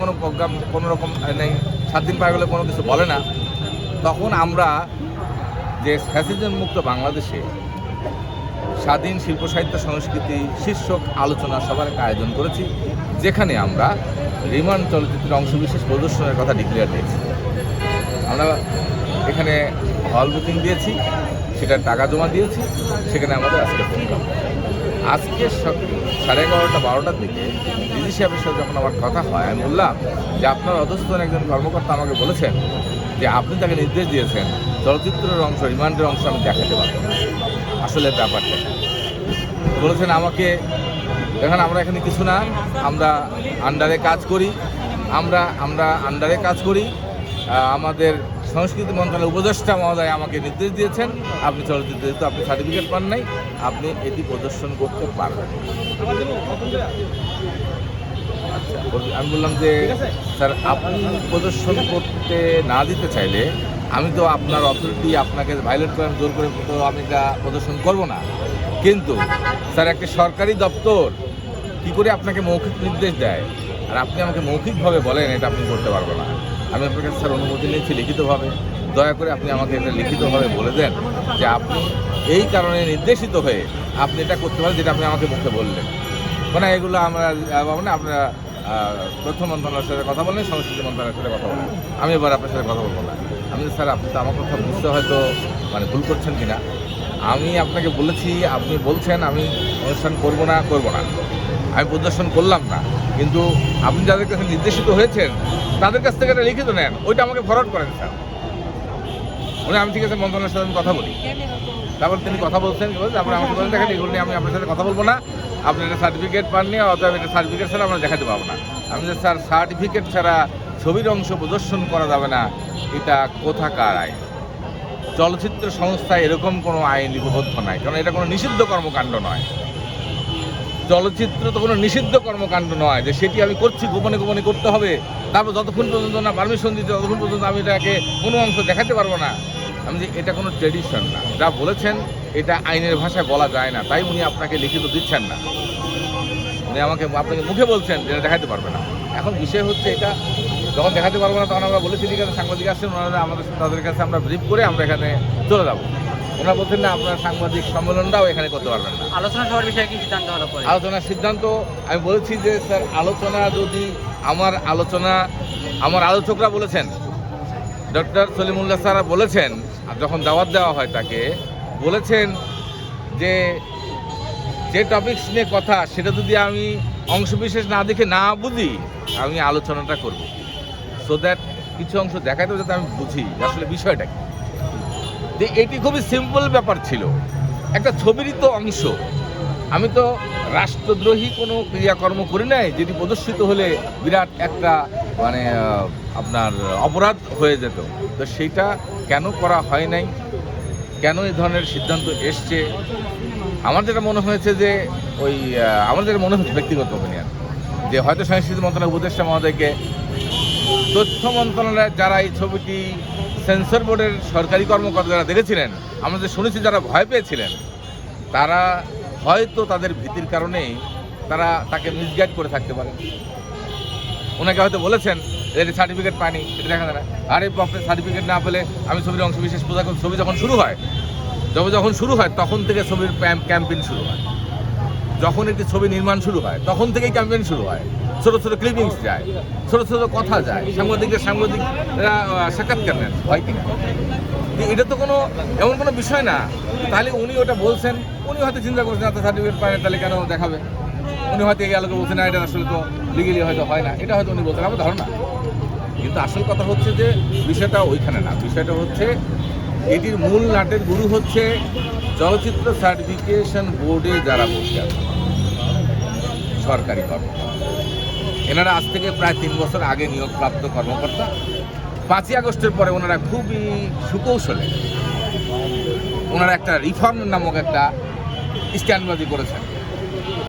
কোনো প্রোগ্রাম, কোনো রকম নেই। সাত দিন পার গেলে কোনো কিছু বলে না। তখন আমরা যে ফ্যাসিজম মুক্ত বাংলাদেশে স্বাধীন শিল্প সাহিত্য সংস্কৃতি শীর্ষক আলোচনা সভার একটা আয়োজন করেছি, যেখানে আমরা রিমান্ড চলচ্চিত্রের অংশবিশেষ প্রদর্শনের কথা ডিক্লেয়ার দিয়েছি। আমরা এখানে হল বুকিং দিয়েছি, সেটার টাকা জমা দিয়েছি, সেখানে আমাদের আজকে প্রোগ্রাম আজকে সাড়ে এগারোটা, বারোটার দিকে ডিজি সাহেবের সাথে যখন আমার কথা হয়, আমি বললাম যে, আপনার অধস্থন একজন কর্মকর্তা আমাকে বলেছেন যে, আপনি তাকে নির্দেশ দিয়েছেন, চলচ্চিত্রের অংশ, রিমান্ডের অংশ আমি দেখাতে পারব আসলে ব্যাপারটা বলেছেন আমাকে, দেখেন, আমরা এখানে কিছু না, আমরা আন্ডারে কাজ করি, আমরা আমরা আন্ডারে কাজ করি আমাদের সংস্কৃতি মন্ত্রণালয়ের উপদেষ্টা মহোদয় আমাকে নির্দেশ দিয়েছেন আপনি চলচ্চিত্র যেহেতু আপনি সার্টিফিকেট পান নাই আপনি এটি প্রদর্শন করতে পারবেন। আচ্ছা, আমি বললাম যে স্যার আপনি প্রদর্শন করতে না দিতে চাইলে আমি তো আপনার অথরিটি আপনাকে ভাইলেট করে জোর করে তো আমি এটা প্রদর্শন করব না। কিন্তু স্যার একটা সরকারি দপ্তর কি করে আপনাকে মৌখিক নির্দেশ দেয়? আর আপনি আমাকে মৌখিকভাবে বলেন এটা আপনি করতে পারব না। আমি আপনার কাছে স্যার অনুমতি নিয়েছি লিখিতভাবে। দয়া করে আপনি আমাকে এটা লিখিতভাবে বলে দেন যে আপনি এই কারণে নির্দেশিত হয়ে আপনি এটা করতে পারেন যেটা আপনি আমাকে মুখে বললেন। মানে এগুলো আমরা মানে আপনারা তথ্য মন্ত্রণালয়ের সাথে কথা বলেন, সংস্কৃতি মন্ত্রণালয়ের সাথে কথা বলেন। আমি এবার আপনার সাথে কথা বলব না। আমি স্যার, আপনি তো আমার কথা বুঝতে হয়তো মানে ভুল করছেন কিনা। আমি আপনাকে বলেছি, আপনি বলছেন, আমি অনুষ্ঠান করব না করব না। আমি প্রদর্শন করলাম না। কিন্তু আপনি যাদের কাছে নির্দেশিত হয়েছেন, তাদের কাছ থেকে এটা লিখিত নেন। ওইটা আমাকে ফরওয়ার্ড করেন, স্যার। উনি আমি ঠিক আছে মন্ত্রণালয়ের সাথে কথা বলি। তারপর তিনি কথা বলছেন আমরা আমাকে বলেন দেখেন, এগুলো নিয়ে আমি আপনার সাথে কথা বলব না। আপনি একটা সার্টিফিকেট পাননি অথবা এটা সার্টিফিকেট ছাড়া আমরা দেখাতে পারব না। আমি যে স্যার সার্টিফিকেট ছাড়া ছবির অংশ প্রদর্শন করা যাবে না। এটা কোথাকার আইন? চলচ্চিত্র সংস্থায় এরকম কোনো আইন লিপিবদ্ধ নাই। কারণ এটা কোনো নিষিদ্ধ কর্মকাণ্ড নয়। চলচ্চিত্র তো কোনো নিষিদ্ধ কর্মকাণ্ড নয় যে সেটি আমি করছি, গোপনে গোপনে করতে হবে। তারপর যতক্ষণ পর্যন্ত না পারমিশন দিতে, ততক্ষণ পর্যন্ত আমি এটাকে কোনো অংশ দেখাতে পারব না। আমি যে এটা কোনো ট্রেডিশন না। যা বলেছেন, এটা আইনের ভাষায় বলা যায় না। তাই উনি আপনাকে লিখিত দিচ্ছেন না। উনি আমাকে, আপনাকে মুখে বলছেন যেটা দেখাতে পারবে না। এখন বিষয় হচ্ছে এটা, যখন দেখাতে পারব না, তখন আমরা বলেছি, ঠিক আছে, সাংবাদিক আসছেন, ওনারা আমাদের, তাদের কাছে আমরা ব্রিফ করে আমরা এখানে চলে যাব। ওনারা বলছেন না আপনার সাংবাদিক সম্মেলনটাও এখানে করতে পারবেন না। আলোচনা সভার বিষয়ে কি সিদ্ধান্ত হলো আলোচনার সিদ্ধান্ত আমি বলেছি যে স্যার আলোচনা যদি আমার আলোচনা আমার আলোচকরা বলেছেন ডক্টর সলিমুল্লাহ স্যার বলেছেন আর যখন দাওয়াত দেওয়া হয় তাকে বলেছেন যে যে টপিকস নিয়ে কথা সেটা যদি আমি অংশবিশেষ না দেখে না বুঝি আমি আলোচনাটা করব। সো দ্যাট কিছু অংশ দেখাতে যাতে আমি বুঝি আসলে বিষয়টা কি। যে এটি খুবই সিম্পল ব্যাপার ছিল। একটা ছবিরই তো অংশ। আমি তো রাষ্ট্রদ্রোহী কোনো ক্রিয়াকর্ম করি নাই যেটি প্রদর্শিত হলে বিরাট একটা মানে আপনার অপরাধ হয়ে যেত। তো সেইটা কেন করা হয় নাই? কেন এই ধরনের সিদ্ধান্ত এসছে? আমার যেটা মনে হয়েছে যে, ওই আমার যেটা মনে হচ্ছে ব্যক্তিগত অপিনিয়ন যে হয়তো সংস্কৃতি মন্ত্রণালয় উপদেষ্টা মহোদয়কে তথ্য মন্ত্রণালয়ের যারা এই ছবিটি সেন্সর বোর্ডের সরকারি কর্মকর্তা যারা দেখেছিলেন, আমরা যে শুনেছি যারা ভয় পেয়েছিলেন, তারা হয়তো তাদের ভীতির কারণেই তারা তাকে মিসগাইড করে থাকতে পারে ওনাকে হয়তো বলেছেন এর সার্টিফিকেট পাইনি, এটা দেখা যায় না। আরে আপনার সার্টিফিকেট না পেলে আমি ছবির অংশ বিশেষ পূজা ছবি যখন শুরু হয়, ছবি যখন শুরু হয়, তখন থেকে ছবির ক্যাম্পেইন শুরু হয়। যখন একটি ছবি নির্মাণ শুরু হয়, তখন থেকেই ক্যাম্পেইন শুরু হয়। ছোট ছোট ক্লিপিংস যায় ছোট ছোট কথা যায় সাংবাদিকদের সাংবাদিকরা সাক্ষাৎকার নেন হয় তো এটা তো কোনো এমন কোনো বিষয় না। তাহলে উনি ওটা বলছেন উনি হয়তো চিন্তা করছেন এত সার্টিফিকেট পায় না, তাহলে কেন দেখাবে? উনি হয়তো এই আলোকে বলছেন না এটা আসলে তো লিগেলি হয়তো হয় না। এটা হয়তো উনি বলছেন আমার ধারণা। কিন্তু আসল কথা হচ্ছে যে বিষয়টা ওইখানে না। বিষয়টা হচ্ছে এটির মূল নাটের গুরু হচ্ছে চলচ্চিত্র সার্টিফিকেশন বোর্ডে যারা বসে আছে সরকারি কর্মকর্তা। এনারা আজ থেকে প্রায় তিন বছর আগে নিয়োগপ্রাপ্ত কর্মকর্তা। পাঁচই আগস্টের পরে ওনারা খুবই সুকৌশলে ওনারা একটা রিফর্ম নামক একটা স্ট্যান্ডবাজি করেছেন।